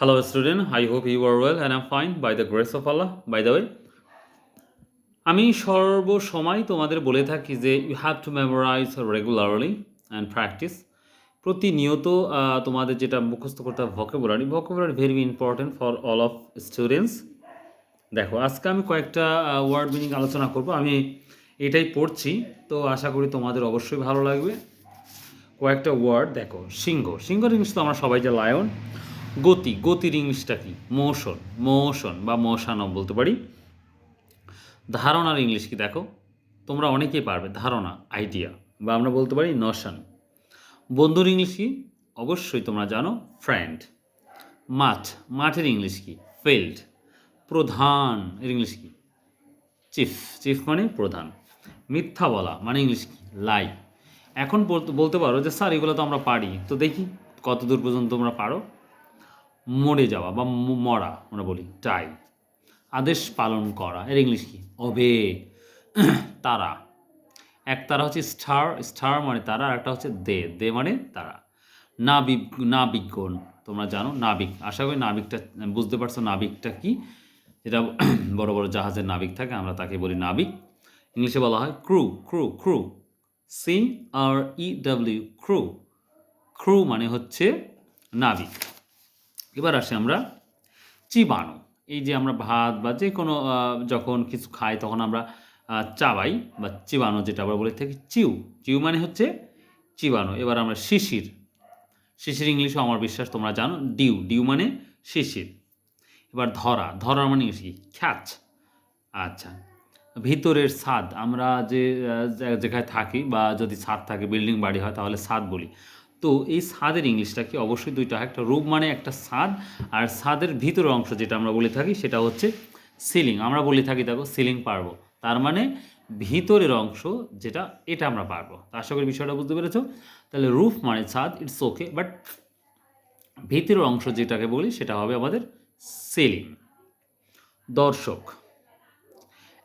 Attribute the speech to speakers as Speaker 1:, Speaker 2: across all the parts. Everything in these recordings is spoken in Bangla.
Speaker 1: Hello, student. I hope you are well and I'm fine by the grace of Allah. By the way, আমি সর্বসময় তোমাদের বলে থাকি যে you have to memorize regularly and practice প্রতিনিয়ত তোমাদের যেটা মুখস্থ করতে হবে vocabulary vocabulary very important for all of students দেখো আজকে আমি কয়েকটা ওয়ার্ড মিনিং আলোচনা করব। আমি এটাই পড়ছি তো আশা করি তোমাদের অবশ্যই ভালো লাগবে। কয়েকটা ওয়ার্ড দেখো সিংহ। সিংহর ইংলিশ তো আমরা সবাই যে লায়ন গতি, গতির ইংলিশটা কি? মোশন মোশন বা মোশানও বলতে পারি। ধারণার ইংলিশ কি দেখো? তোমরা অনেকেই পারবে, ধারণা আইডিয়া বা আমরা বলতে পারি নশন বন্ধুর ইংলিশ কি? অবশ্যই তোমরা জানো ফ্রেন্ড মাঠ, মাঠের ইংলিশ কি? ফিল্ড প্রধান এর ইংলিশ কি? চিফ চিফ মানে প্রধান। মিথ্যা বলা মানে ইংলিশ কি? লাই এখন বলতে পারো যে, স্যার, এগুলো তো আমরা পারি। তো দেখি কত দূর পর্যন্ত তোমরা পারো। মরে যাওয়া বা মরা, আমরা বলি টাই আদেশ পালন করা, এর ইংলিশ কি? অবে। তারা। এক তারা হচ্ছে স্টার স্টার মানে তারা, আর একটা হচ্ছে দে। দে মানে তারা। নাবিক, নাবিকগণ, তোমরা জানো, নাবিক। আশা করি নাবিকটা, বুঝতে পারছ নাবিকটা কি? যেটা বড় বড় জাহাজের নাবিক থাকে, আমরা তাকে বলি নাবিক। ইংলিশে বলা হয় crew crew crew C R E W crew crew মানে হচ্ছে নাবিক। এবার আসি আমরা চিবানো এই যে আমরা ভাত বা যে কোনো যখন কিছু খাই তখন আমরা চাবাই বা চিবানো যেটা আমরা বলে থাকি চিউ। চিউ মানে হচ্ছে চিবানো এবার আমরা শিশির। শিশির ইংলিশও আমার বিশ্বাস তোমরা জানো ডিউ। ডিউ মানে শিশির। এবার ধরা। ধরা মানে কি? খ্যাচ। আচ্ছা। ভিতরের ছাদ আমরা যে আহ, যে- যেখানে থাকি বা যদি ছাদ থাকে বিল্ডিং বাড়ি হয় তাহলে ছাদ বলি। তো এই ছাদের ইংলিশটা কি অবশ্যই দুইটা, একটা রূপ মানে একটা ছাদ আর ছাদের ভিতরের অংশ যেটা আমরা বলে থাকি সেটা হচ্ছে সিলিং। আমরা বলে থাকি, দেখো, সিলিং পারব তার মানে ভিতরের অংশ যেটা, এটা আমরা পারব। আশা করি বিষয়টা বুঝতে পেরেছ? তাহলে রুফ মানে ছাদ ইটস ওকে বাট ভিতরের অংশ যেটাকে বলি সেটা হবে আমাদের সেলিং। দর্শক,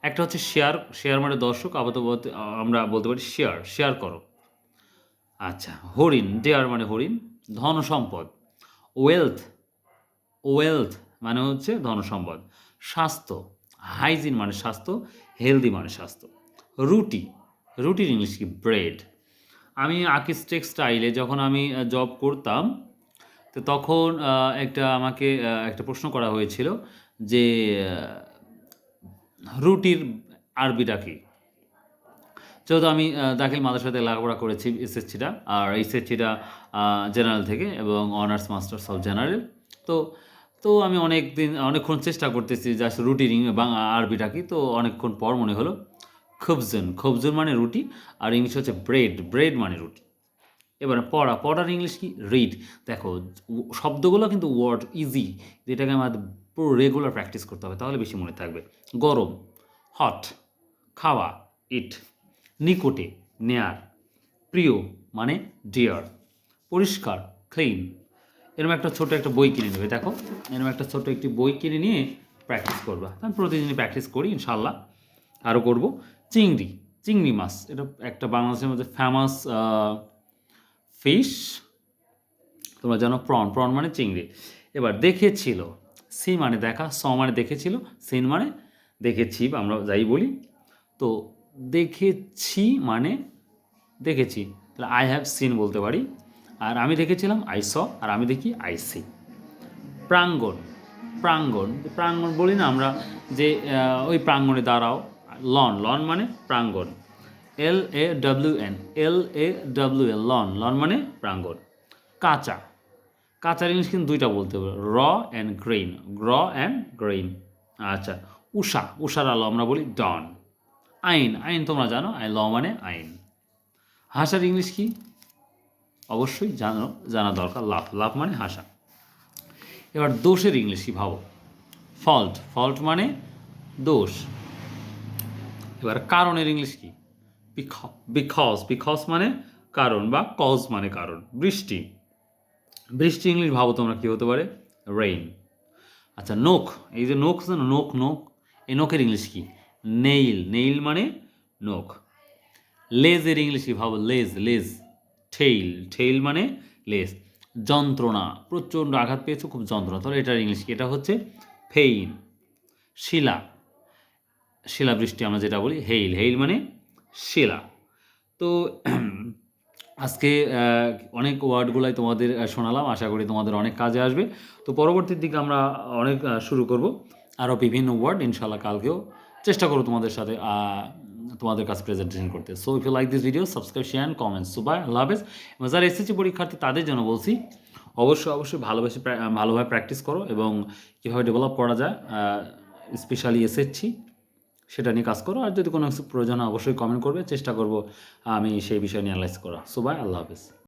Speaker 1: একটা হচ্ছে শেয়ার শেয়ার মানে দর্শক, আপাতত আমরা বলতে পারি শেয়ার শেয়ার করো। আচ্ছা হরিণ ডেয়ার মানে হরিণ, ধন সম্পদ। ওয়েলথ ওয়েলথ মানে হচ্ছে ধন সম্পদ। স্বাস্থ্য হাইজিন মানে স্বাস্থ্য হেলদি মানে স্বাস্থ্য। রুটি, রুটির ইংলিশ কি? ব্রেড আমি আকিস টেক্সটাইলে যখন আমি জব করতাম, তো তখন একটা আমাকে একটা প্রশ্ন করা হয়েছিল যে রুটির আরবিটা কি? যেহেতু আমি দাখিল মাদ্রাসাতে লেখাপড়া করেছি এসএসসিটা, আর এইচএসসিটা জেনারেল থেকে এবং অনার্স মাস্টার্স অফ জেনারেল তো তো আমি অনেক দিন অনেকক্ষণ চেষ্টা করতেছি যে আসলে রুটির ইং- বাংলা আরবিটা কি, তো অনেকক্ষণ পর মনে হলো খবজুন। খবজুন মানে রুটি, আর ইংলিশ হচ্ছে ব্রেড ব্রেড মানে রুটি। এবার পড়া, পড়ার ইংলিশ কি? রিড দেখো শব্দগুলো কিন্তু ওয়ার্ড ইজি যেটাকে আমাদের পুরো রেগুলার প্র্যাকটিস করতে হবে, তাহলে বেশি মনে থাকবে। গরম হট খাওয়া ইট নিকটে, নেয়ার, প্রিয় মানে ডিয়ার পরিষ্কার ক্লিন এরকম একটা ছোট একটা বই কিনে নেবে, দেখো। এরকম একটা ছোট একটি বই কিনে নিয়ে প্র্যাকটিস করবা। আমি প্রতিদিনই প্র্যাকটিস করি ইনশাল্লাহ আরও করব। চিংড়ি চিংড়ি মাছ, এটা একটা বাংলাদেশের মধ্যে ফেমাস ফিশ তোমরা জানো প্রন প্রন মানে চিংড়ি। এবার দেখেছিল, সি মানে দেখা, স মানে দেখেছিল, সিন মানে দেখেছি, আমরা যাই বলি। তো দেখেছি মানে দেখেছি। তাহলে আই হ্যাভ সিন বলতে পারি। আর আমি দেখেছিলাম আই স আর আমি দেখি আই সি প্রাঙ্গণ প্রাঙ্গণ প্রাঙ্গণ বলি না আমরা, যে ওই প্রাঙ্গণে দাঁড়াও। লন লন মানে প্রাঙ্গণ। L A W N L A W L lawn lawn মানে প্রাঙ্গণ। কাঁচা, কাঁচার ইংলিশ কিন্তু দুইটা বলতে হবে। Raw and grain raw and grain আচ্ছা উষা, উষার আলো আমরা বলি ডন আইন আইন তোমরা জানো, আই ল মানে আইন। হাসার ইংলিশ কি? অবশ্যই জানো, জানা দরকার লাভ লাভ মানে হাসা। এবার দোষের ইংলিশ কি ভাবো? ফল্ট ফল্ট মানে দোষ। এবার কারণের ইংলিশ কি? বিকজ বিকজ মানে কারণ বা কজ মানে কারণ, বৃষ্টি। বৃষ্টি ইংলিশ ভাবো তোমরা কি হতে পারে? রেইন আচ্ছা নোখ, এই যে নোখ আছে না নোখ নোখ এই নোখের ইংলিশ কি? নেইল নেইল মানে নোখ। লেজের ইংলিশ ভাবো লেজ লেজ ঠেইল ঠেইল মানে লেজ যন্ত্রণা, প্রচণ্ড আঘাত পেয়েছ, খুব যন্ত্রণা। তাহলে এটার ইংলিশ এটা হচ্ছে ফেইন শিলা। শিলাবৃষ্টি আমরা যেটা বলি হেইল হেইল মানে শিলা। তো আজকে অনেক ওয়ার্ডগুলাই তোমাদের শোনালাম। আশা করি তোমাদের অনেক কাজে আসবে। তো পরবর্তীর দিকে আমরা অনেক শুরু করব। আরও বিভিন্ন ওয়ার্ড ইনশাল্লাহ কালকেও চেষ্টা করো তোমাদের সাথে তোমাদের কাছে প্রেজেন্টেশন করতে। So if you like this video subscribe share and comments so bye আল্লাহ হাফেজ। এবং যারা এসএসসি পরীক্ষার্থী, তাদের জন্য বলছি, অবশ্যই অবশ্যই ভালোবেসে ভালোভাবে প্র্যাকটিস করো এবং কীভাবে ডেভেলপ করা যায় স্পেশালি এসএসসি সেটা নিয়ে কাজ করো। আর যদি কোনো প্রয়োজন অবশ্যই কমেন্ট করবে। চেষ্টা করব, আমি সেই বিষয় নিয়ে অ্যানালাইজ করা। সো বাই আল্লাহ হাফেজ।